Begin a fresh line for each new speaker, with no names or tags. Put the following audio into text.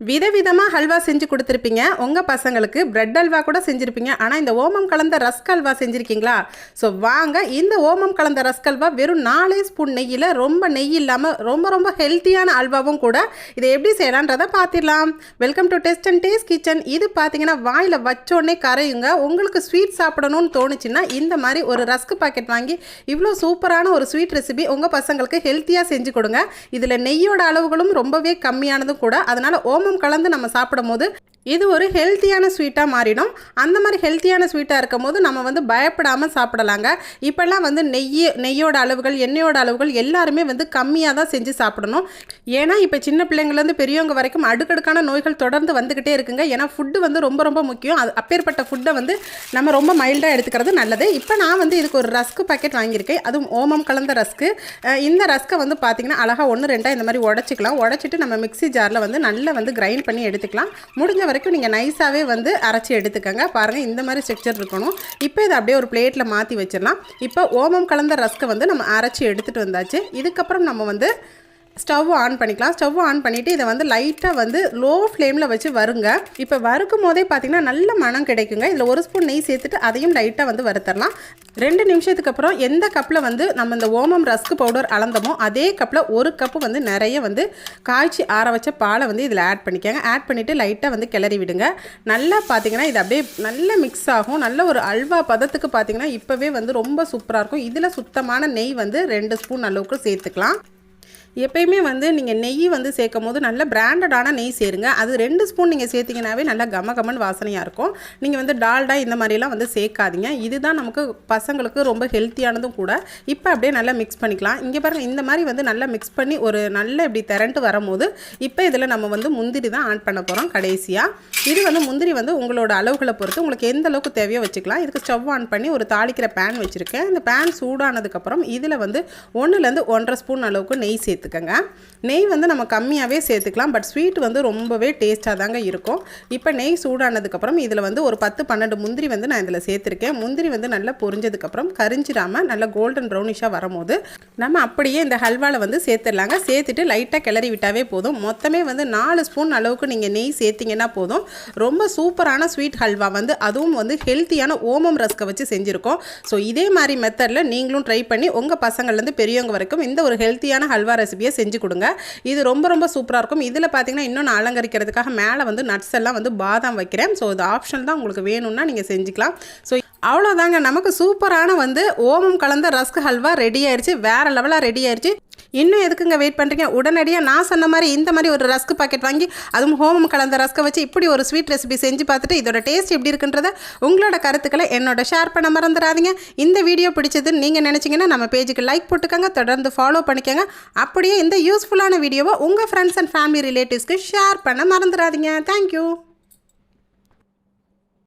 விதவிதமாக ஹல்வா செஞ்சு கொடுத்துருப்பீங்க. உங்கள் பசங்களுக்கு பிரெட் அல்வா கூட செஞ்சுருப்பீங்க. ஆனால் இந்த ஓமம் கலந்த ரஸ்க் அல்வா செஞ்சுருக்கீங்களா? ஸோ வாங்க இந்த ஓமம் கலந்த ரஸ்க் அல்வா வெறும் நாலே ஸ்பூன் நெய்யில் ரொம்ப நெய் இல்லாமல் ரொம்ப ரொம்ப ஹெல்த்தியான அல்வாவும் கூட இதை எப்படி செய்யலான்றதை பார்த்துடலாம். Welcome to test and taste kitchen இது பார்த்தீங்கன்னா வாயில் வச்சோடனே கரையுங்க. உங்களுக்கு ஸ்வீட் சாப்பிடணும்னு தோணுச்சுன்னா இந்த மாதிரி ஒரு ரஸ்க் பாக்கெட் வாங்கி இவ்வளோ சூப்பரான ஒரு ஸ்வீட் ரெசிபி உங்கள் பசங்களுக்கு ஹெல்த்தியாக செஞ்சு கொடுங்க. இதில் நெய்யோட அளவுகளும் ரொம்பவே கம்மியானதும் கூட. அதனால் ஓம் ஓமம் கலந்து நம்ம சாப்பிடும் போது இது ஒரு ஹெல்த்தியான ஸ்வீட்டாக மாறிடும். அந்த மாதிரி ஹெல்த்தியான ஸ்வீட்டாக இருக்கும் போது நம்ம வந்து பயப்படாமல் சாப்பிடலாங்க. இப்போல்லாம் வந்து நெய் நெய்யோட அளவுகள் எண்ணெயோட அளவுகள் எல்லாருமே வந்து கம்மியாக தான் செஞ்சு சாப்பிடணும். ஏன்னா இப்போ சின்ன பிள்ளைங்கள்லேருந்து பெரியவங்க வரைக்கும் அடுக்கடுக்கான நோய்கள் தொடர்ந்து வந்துக்கிட்டே இருக்குங்க. ஏன்னா ஃபுட்டு வந்து ரொம்ப ரொம்ப முக்கியம். அது அப்பேற்பட்ட ஃபுட்டை வந்து நம்ம ரொம்ப மைல்டாக எடுத்துக்கிறது நல்லது. இப்போ நான் வந்து இதுக்கு ஒரு ரஸ்க்கு பாக்கெட் வாங்கியிருக்கேன். அதுவும் ஓமம் கலந்த ரஸ்க்கு இந்த ரஸ்க்கை வந்து பார்த்திங்கன்னா அழகாக ஒன்று ரெண்டாக இந்த மாதிரி உடச்சிக்கலாம். உடச்சிட்டு நம்ம மிக்ஸி ஜாரில் வந்து நல்லா வந்து கிரைண்ட் பண்ணி எடுத்துக்கலாம். முடிஞ்ச வரைக்கும் நீங்கள் நைஸாகவே வந்து அரைச்சி எடுத்துக்கங்க. பாருங்கள் இந்த மாதிரி ஸ்ட்ரக்சர் இருக்கணும். இப்போ இதை அப்படியே ஒரு பிளேட்டில் மாற்றி வச்சிடலாம். இப்போ ஓமம் கலந்த ரஸ்க்கை வந்து நம்ம அரைச்சி எடுத்துகிட்டு வந்தாச்சு. இதுக்கப்புறம் நம்ம வந்து ஸ்டவ் ஆன் பண்ணிக்கலாம். ஸ்டவ் ஆன் பண்ணிவிட்டு இதை வந்து லைட்டாக வந்து லோ ஃப்ளேமில் வச்சு வருங்க இப்போ வறுக்கும் போதே பார்த்தீங்கன்னா நல்ல மனம் கிடைக்குங்க. இதில் ஒரு ஸ்பூன் நெய் சேர்த்துட்டு அதையும் லைட்டாக வந்து வறுத்தரலாம். ரெண்டு நிமிஷத்துக்கு அப்புறம் எந்த கப்பில் வந்து நம்ம இந்த ஓமம் ரஸ்க் பவுடர் அளந்தமோ அதே கப்பில் ஒரு கப்பு வந்து நிறைய வந்து காய்ச்சி ஆற வச்ச பாலை வந்து இதில் ஆட் பண்ணிக்கோங்க. ஆட் பண்ணிவிட்டு லைட்டாக வந்து கிளறி விடுங்க. நல்லா பார்த்தீங்கன்னா இது அப்படியே நல்லா மிக்ஸ் ஆகும். நல்ல ஒரு அல்வா பதத்துக்கு பார்த்தீங்கன்னா இப்போவே வந்து ரொம்ப சூப்பராக இருக்கும். இதில் சுத்தமான நெய் வந்து ரெண்டு ஸ்பூன் அளவுக்கு சேர்த்துக்கலாம். எப்பயுமே வந்து நீங்கள் நெய் வந்து சேர்க்கும் போது நல்ல பிராண்டடான நெய் சேருங்க. அது ரெண்டு ஸ்பூன் நீங்கள் சேர்த்திங்கனாவே நல்லா கம கமன் வாசனையாக இருக்கும். நீங்கள் வந்து டால்டா இந்த மாதிரிலாம் வந்து சேர்க்காதீங்க. இதுதான் நமக்கு பசங்களுக்கு ரொம்ப ஹெல்த்தியானதும் கூட. இப்போ அப்படியே நல்லா மிக்ஸ் பண்ணிக்கலாம். இங்கே பாருங்கள் இந்த மாதிரி வந்து நல்லா மிக்ஸ் பண்ணி ஒரு நல்ல இப்படி திரண்டு வரும்போது இப்போ இதில் நம்ம வந்து முந்திரி தான் ஆட் பண்ண போகிறோம் கடைசியாக இது வந்து முந்திரி வந்து உங்களோட அளவுகளை பொறுத்து உங்களுக்கு எந்த அளவுக்கு தேவையோ வச்சுக்கலாம். இதுக்கு ஸ்டவ் ஆன் பண்ணி ஒரு தாளிக்கிற பேன் வச்சுருக்கேன். இந்த பேன் சூடானதுக்கப்புறம் இதில் வந்து ஒன்றுலேருந்து ஒன்றரை ஸ்பூன் அளவுக்கு நெய் நெய் சேர்த்துக்கங்க. நெய் வந்து நம்ம கம்மியாகவே சேர்த்துக்கலாம் பட் ஸ்வீட் வந்து ரொம்பவே டேஸ்ட்டாக தாங்க இருக்கும். இப்போ நெய் சூடானதுக்கப்புறம் இதில் வந்து ஒரு பத்து பன்னெண்டு முந்திரி வந்து நான் இதில் சேர்த்துருக்கேன். முந்திரி வந்து நல்லா பொரிஞ்சதுக்கப்புறம் கரிஞ்சிடாமல் நல்லா கோல்டன் ப்ரௌனிஷாக வரும்போது நம்ம அப்படியே இந்த ஹல்வாவில் வந்து சேர்த்துடலாங்க. சேர்த்துட்டு லைட்டாக கிளறி விட்டாவே போதும். மொத்தமே வந்து நாலு ஸ்பூன் அளவுக்கு நீங்கள் நெய் சேர்த்திங்கன்னா போதும். ரொம்ப சூப்பரான ஸ்வீட் ஹல்வா வந்து அதுவும் வந்து ஹெல்த்தியான ஓமம் ரஸ்கை வச்சு செஞ்சுருக்கோம். ஸோ இதே மாதிரி மெத்தடில் நீங்களும் ட்ரை பண்ணி உங்கள் பசங்கள்லேருந்து பெரியவங்க வரைக்கும் இந்த ஒரு ஹெல்த்தியான ஹல்வா அல்வா ரெசிபியை செஞ்சு கொடுங்க. இது ரொம்ப ரொம்ப சூப்பராக இருக்கும். இதில் பார்த்தீங்கன்னா இன்னும் நான் அலங்கரிக்கிறதுக்காக மேலே வந்து நட்ஸ் எல்லாம் வந்து பாதாம் வைக்கிறேன். ஸோ இது ஆப்ஷன் தான் உங்களுக்கு வேணும்னா நீங்கள் செஞ்சுக்கலாம். ஸோ அவ்வளோதாங்க நமக்கு சூப்பரான வந்து ஓமம் கலந்த ரஸ்க் ஹல்வா ரெடி ஆயிடுச்சு வேறு லெவலாக ரெடி ஆயிடுச்சு இன்னும் எதுக்குங்க வெயிட் பண்ணுறீங்க உடனடியாக நான் சொன்ன மாதிரி இந்த மாதிரி ஒரு ரஸ்க் பாக்கெட் வாங்கி அதுவும் ஹோமம் கலந்த ரஸ்க்கை வச்சு இப்படி ஒரு ஸ்வீட் ரெசிபி செஞ்சு பார்த்துட்டு இதோட டேஸ்ட் எப்படி இருக்குன்றத உங்களோட கருத்துக்களை என்னோட ஷேர் பண்ண மறந்துடாதீங்க. இந்த வீடியோ பிடிச்சதுன்னு நீங்கள் நினச்சிங்கன்னா நம்ம பேஜுக்கு லைக் போட்டுக்கோங்க தொடர்ந்து ஃபாலோ பண்ணிக்கோங்க. அப்படியே இந்த யூஸ்ஃபுல்லான வீடியோவை உங்கள் ஃப்ரெண்ட்ஸ் அண்ட் ஃபேமிலி ரிலேட்டிவ்ஸ்க்கு ஷேர் பண்ண மறந்துடாதீங்க. Thank you